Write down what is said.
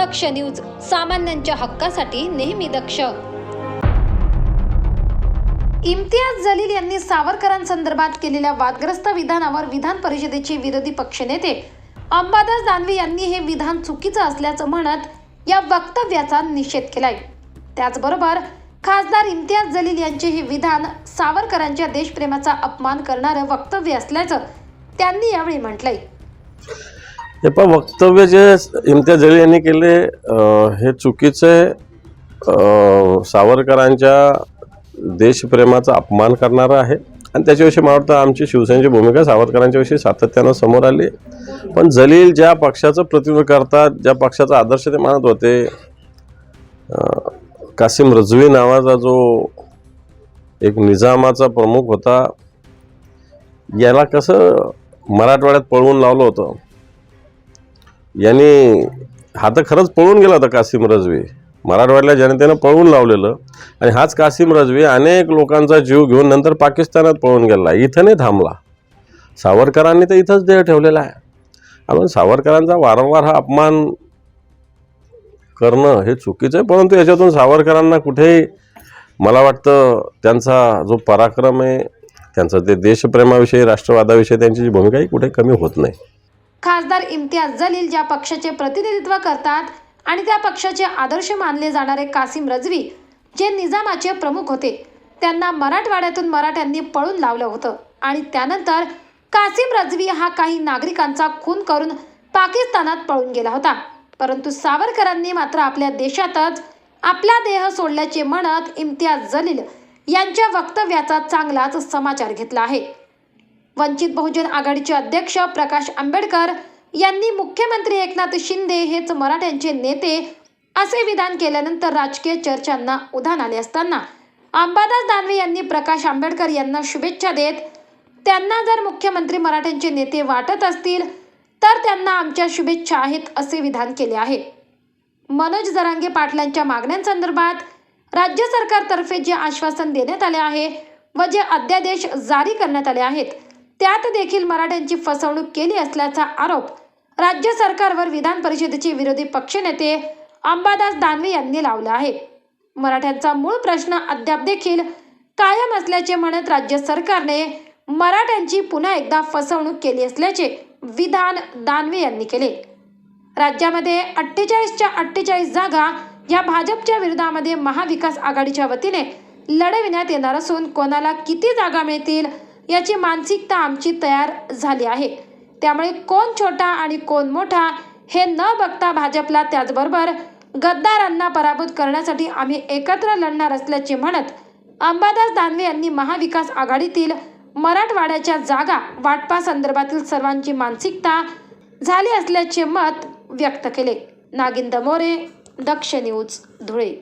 दक्ष news सामान्यांच्या हक्कासाठी नेहमी दक्ष. इम्तियाज जलील यांनी सावरकरांसंदर्भात केलेल्या वादग्रस्त विधानावर विधान परिषदेचे विरोधी पक्षनेते अंबादास दानवे यांनी हे विधान चुकीचं असल्याचं म्हणत या वक्तव्याचा निषेध केलाय. त्याचबरोबर खासदार इम्तियाज जलील यांचे हे विधान सावरकरांच्या देशप्रेमाचा अपमान करणारं वक्तव्य असल्याचं त्यांनी यावेळी म्हटलंय. हे पण वक्तव्य जे इम्तियाज जलील यांनी केले हे चुकीचे सावरकरांच्या देशप्रेमाचा अपमान करणारं आहे. आणि त्याच्याविषयी मला वाटतं आमची शिवसेनेची भूमिका सावरकरांच्या विषयी सातत्यानं समोर आली. पण जलील ज्या पक्षाचं प्रतिनिधित्व करतात ज्या पक्षाचा आदर्श ते मानत होते कासिम रजवी नावाचा जो एक निजामाचा प्रमुख होता याला कसं मराठवाड्यात पळवून लावलं होतं यांनी हा तर खरंच पळून गेला होता कासिम रजवी. मराठवाड्याला जनतेनं पळवून लावलेलं. आणि हाच कासिम रजवी अनेक लोकांचा जीव घेऊन नंतर पाकिस्तानात पळून गेला इथं नाही थांबला. सावरकरांनी तर इथंच देह ठेवलेला आहे. आपण सावरकरांचा वारंवार हा अपमान करणं हे चुकीचं आहे परंतु याच्यातून सावरकरांना कुठेही मला वाटतं त्यांचा जो पराक्रम आहे त्यांचं ते देशप्रेमाविषयी राष्ट्रवादाविषयी त्यांची जी भूमिका ही कुठे कमी होत नाही. खासदार इम्तियाज जलील ज्या पक्षाचे प्रतिनिधित्व करतात आणि त्या पक्षाचे आदर्श मानले जाणारे कासिम रजवी जे निजामाचे प्रमुख होते त्यांना मराठवाड्यातून मराठ्यांनी पळून लावलं होतं. आणि त्यानंतर कासिम रजवी हा काही नागरिकांचा खून करून पाकिस्तानात पळून गेला होता. परंतु सावरकरांनी मात्र आपल्या देशातच आपला देह सोडल्याचे म्हणत इम्तियाज जलील यांच्या वक्तव्याचा चांगलाच समाचार घेतला आहे. वंचित बहुजन आघाडीचे अध्यक्ष प्रकाश आंबेडकर यांनी मुख्यमंत्री एकनाथ शिंदे हेच मराठ्यांचे नेते असे विधान केल्यानंतर राजकीय चर्चांना उधाण आले असताना अंबादास दानवे यांनी प्रकाश आंबेडकर यांना शुभेच्छा देत त्यांना जर मुख्यमंत्री मराठ्यांचे नेते वाटत असतील तर त्यांना आमच्या शुभेच्छा आहेत असे विधान केले आहे. मनोज जरांगे पाटलांच्या मागण्यांसंदर्भात राज्य सरकारतर्फे जे आश्वासन देण्यात आले आहे व जे अध्यादेश जारी करण्यात आले आहेत त्यात देखील मराठ्यांची फसवणूक केली असल्याचा आरोप राज्य सरकारवर विधान परिषदेचे विरोधी पक्षनेते अंबादास दानवे यांनी लावला आहे. मराठ्यांचा मूळ प्रश्न अद्याप देखील कायम असल्याचे म्हणत राज्य सरकारने मराठ्यांची पुन्हा एकदा फसवणूक केली असल्याचे विधान दानवे यांनी केले. राज्यामध्ये अठ्ठेचाळीसच्या अठ्ठेचाळीस जागा या भाजपच्या विरोधामध्ये महाविकास आघाडीच्या वतीने लढविण्यात येणार असून कोणाला किती जागा मिळतील याची मानसिकता आमची तयार झाली आहे. त्यामुळे कोण छोटा आणि कोण मोठा हे न बघता भाजपला त्याचबरोबर गद्दारांना पराभूत करण्यासाठी आम्ही एकत्र लढणार असल्याचे म्हणत अंबादास दानवे यांनी महाविकास आघाडीतील मराठवाड्याच्या जागा वाटपासंदर्भातील सर्वांची मानसिकता झाली असल्याचे मत व्यक्त केले. नागिंद मोरे दक्ष न्यूज धुळे.